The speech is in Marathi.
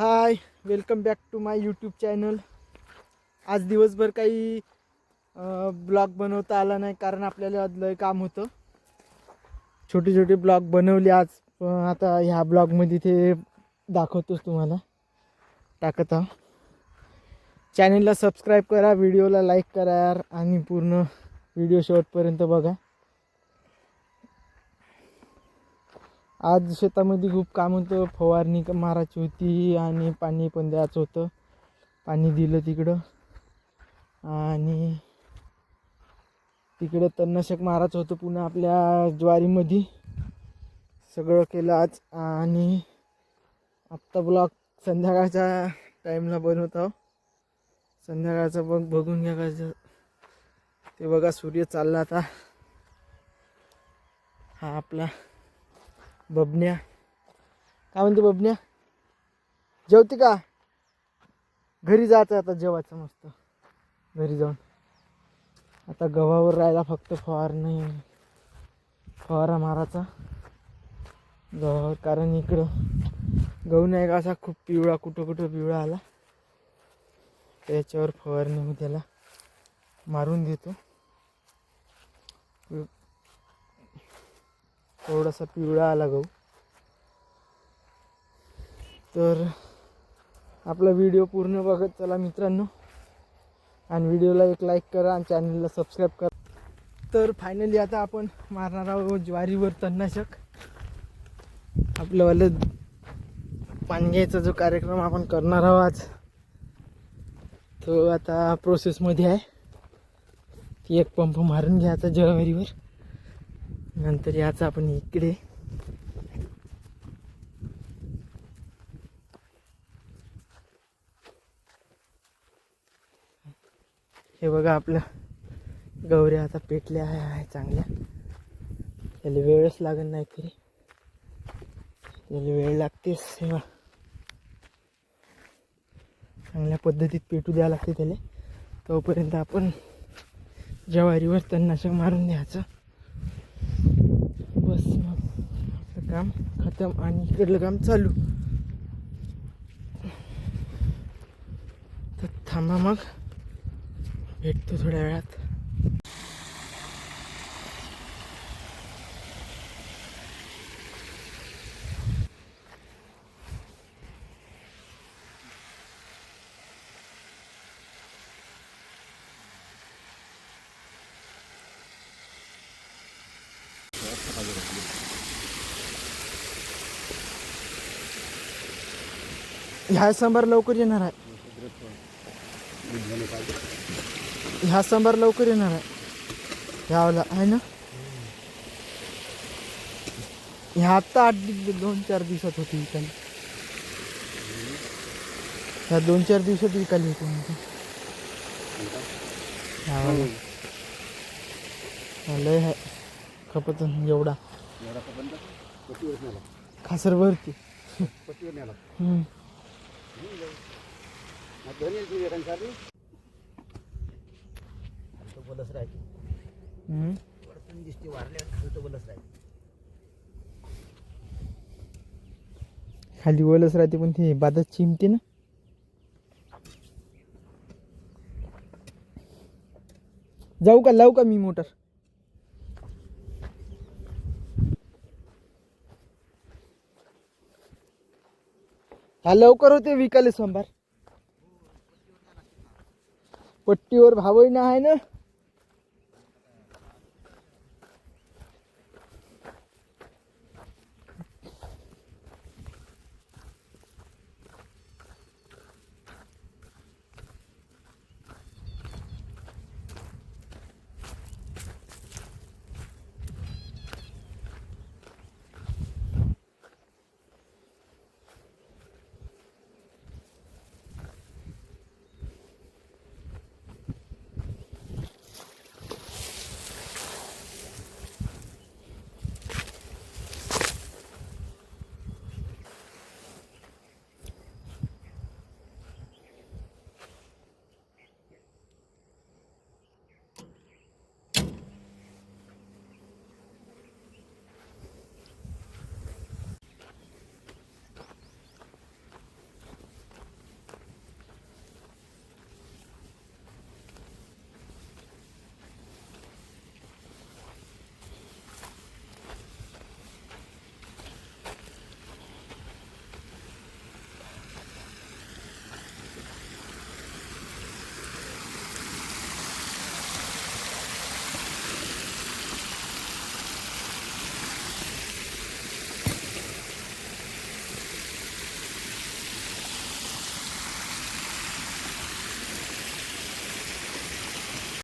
Hi welcome back to my YouTube channel आज दिवसभर काही ब्लॉग बनवता आला नाही कारण आपल्याला आज लय काम होतं. छोटे छोटे ब्लॉग बनवले आज आता ह्या ब्लॉगमध्ये ते दाखवतोच तुम्हाला. टाकत आहो. चॅनलला सबस्क्राईब करा व्हिडिओला लाईक करा यार आणि पूर्ण व्हिडिओ शेवटपर्यंत बघा. आज शेतामध्ये खूप काम होतं. फवारणी मारायची होती आणि पाणी पण द्यायचं होतं. पाणी दिलं तिकडं. आणि तिकडं तणनाशक मारायचं होतं पुन्हा आपल्या ज्वारीमध्ये. सगळं केलं आज. आणि आत्ता ब्लॉग संध्याकाळच्या टाईमला बनवत आहो. संध्याकाळचं बघ बघून घ्या कसं ते बघा सूर्य चालला आता. हा आपला बबन्या. काय म्हणते बबन्या? जेवते का? घरी जायचं आता जेवायचं मस्त. घरी जाऊन. आता गव्हावर राहायला फक्त फवार नाही. फवारा मारायचा गव्हावर कारण इकडं गहू नाही का असा खूप पिवळा कुठं कुठं पिवळा आला. त्याच्यावर फवारणी मी त्याला मारून देतो. थोडासा पिवळा आला गहू. तर आपला व्हिडिओ पूर्ण बघत चला मित्रांनो. आणि व्हिडिओला एक लाईक करा आणि चॅनलला सबस्क्राईब करा. तर फायनली आता आपण मारणार आहोत ज्वारीवर तणनाशक. आपल्यावालं पाणी घ्यायचा जो कार्यक्रम आपण करणार आहोत आज तो आता प्रोसेसमध्ये आहे. एक पंप मारून घ्यायचा ज्वारीवर. नंतर याचं आपण इकडे. हे बघा आपलं. गौऱ्या आता पेटल्या आहे आहे चांगल्या. त्याला वेळच लागत नाही तरी. त्याला वेळ लागतेच हे चांगल्या पद्धतीत पेटू द्यावं लागते त्याला. तोपर्यंत आपण ज्वारीवर तणनाशक मारून द्यायचं बस मग आपलं काम खतम आणि इकडलं काम चालू. तर थांबा मग. भेटतो थोड्या वेळात. ह्या सांबार लवकर येणार आहे. ह्या सांबार लवकर येणार आहे. ह्याला आहे ना? ह्या आत्ता आठ दोन चार दिवसात होती विकाली ह्या दोन चार दिवसात विकाली होती म्हणते. ह्यावाला. हा, लय आहे. खपत एवढा. खासर. हम्म. खाली वलच राहते पण ते बादच चिमते ना. जाऊ का लावू का मी मोटर? हा लवकर होते विकाले सोमवार. पट्टीवर भावही ना आहे ना?